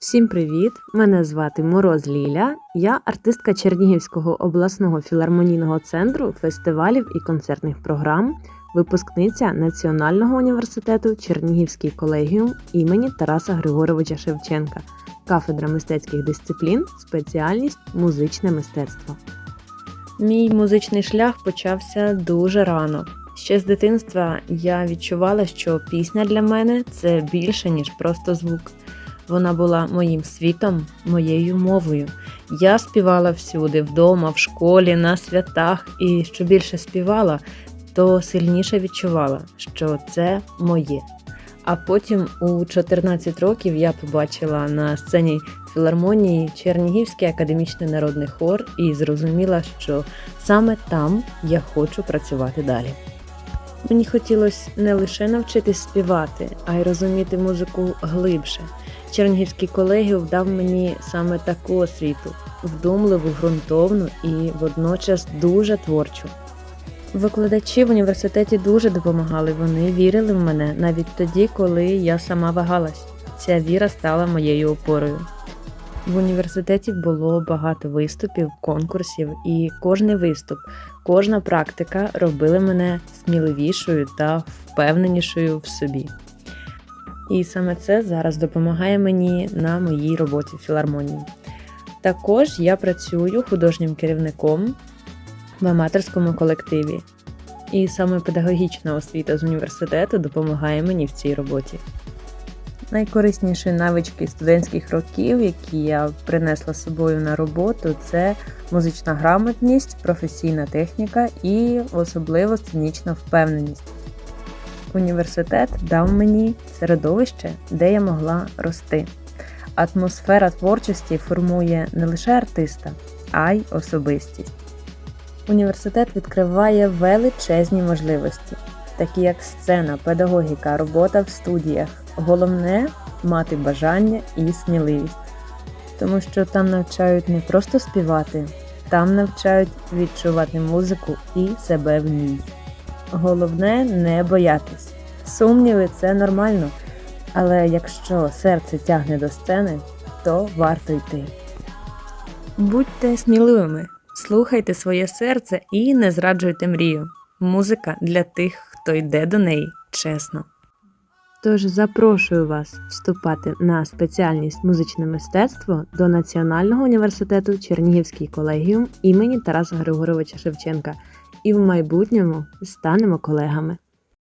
Всім привіт! Мене звати Мороз Ліля. Я артистка Чернігівського обласного філармонійного центру фестивалів і концертних програм, випускниця Національного університету Чернігівський колегіум імені Тараса Григоровича Шевченка, кафедра мистецьких дисциплін, спеціальність музичне мистецтво. Мій музичний шлях почався дуже рано. Ще з дитинства я відчувала, що пісня для мене це більше, ніж просто звук. Вона була моїм світом, моєю мовою. Я співала всюди, вдома, в школі, на святах, і що більше співала, то сильніше відчувала, що це моє. А потім у 14 років я побачила на сцені філармонії Чернігівський академічний народний хор і зрозуміла, що саме там я хочу працювати далі. Мені хотілося не лише навчитись співати, а й розуміти музику глибше. Чернігівський колегіум дав мені саме таку освіту вдумливу, ґрунтовну і водночас дуже творчу. Викладачі в університеті дуже допомагали, вони вірили в мене навіть тоді, коли я сама вагалась. Ця віра стала моєю опорою. В університеті було багато виступів, конкурсів, і кожний виступ, кожна практика робили мене сміливішою та впевненішою в собі. І саме це зараз допомагає мені на моїй роботі в філармонії. Також я працюю художнім керівником в аматорському колективі, і саме педагогічна освіта з університету допомагає мені в цій роботі. Найкорисніші навички студентських років, які я принесла з собою на роботу, це музична грамотність, професійна техніка і особливо сценічна впевненість. Університет дав мені середовище, де я могла рости. Атмосфера творчості формує не лише артиста, а й особистість. Університет відкриває величезні можливості, такі як сцена, педагогіка, робота в студіях. Головне мати бажання і сміливість, тому що там навчають не просто співати, там навчають відчувати музику і себе в ній. Головне не боятись. Сумніви це нормально, але якщо серце тягне до сцени, то варто йти. Будьте сміливими, слухайте своє серце і не зраджуйте мрію. Музика для тих, хто йде до неї чесно. Тож запрошую вас вступати на спеціальність музичне мистецтво до Національного університету Чернігівський колегіум імені Тараса Григоровича Шевченка і в майбутньому станемо колегами.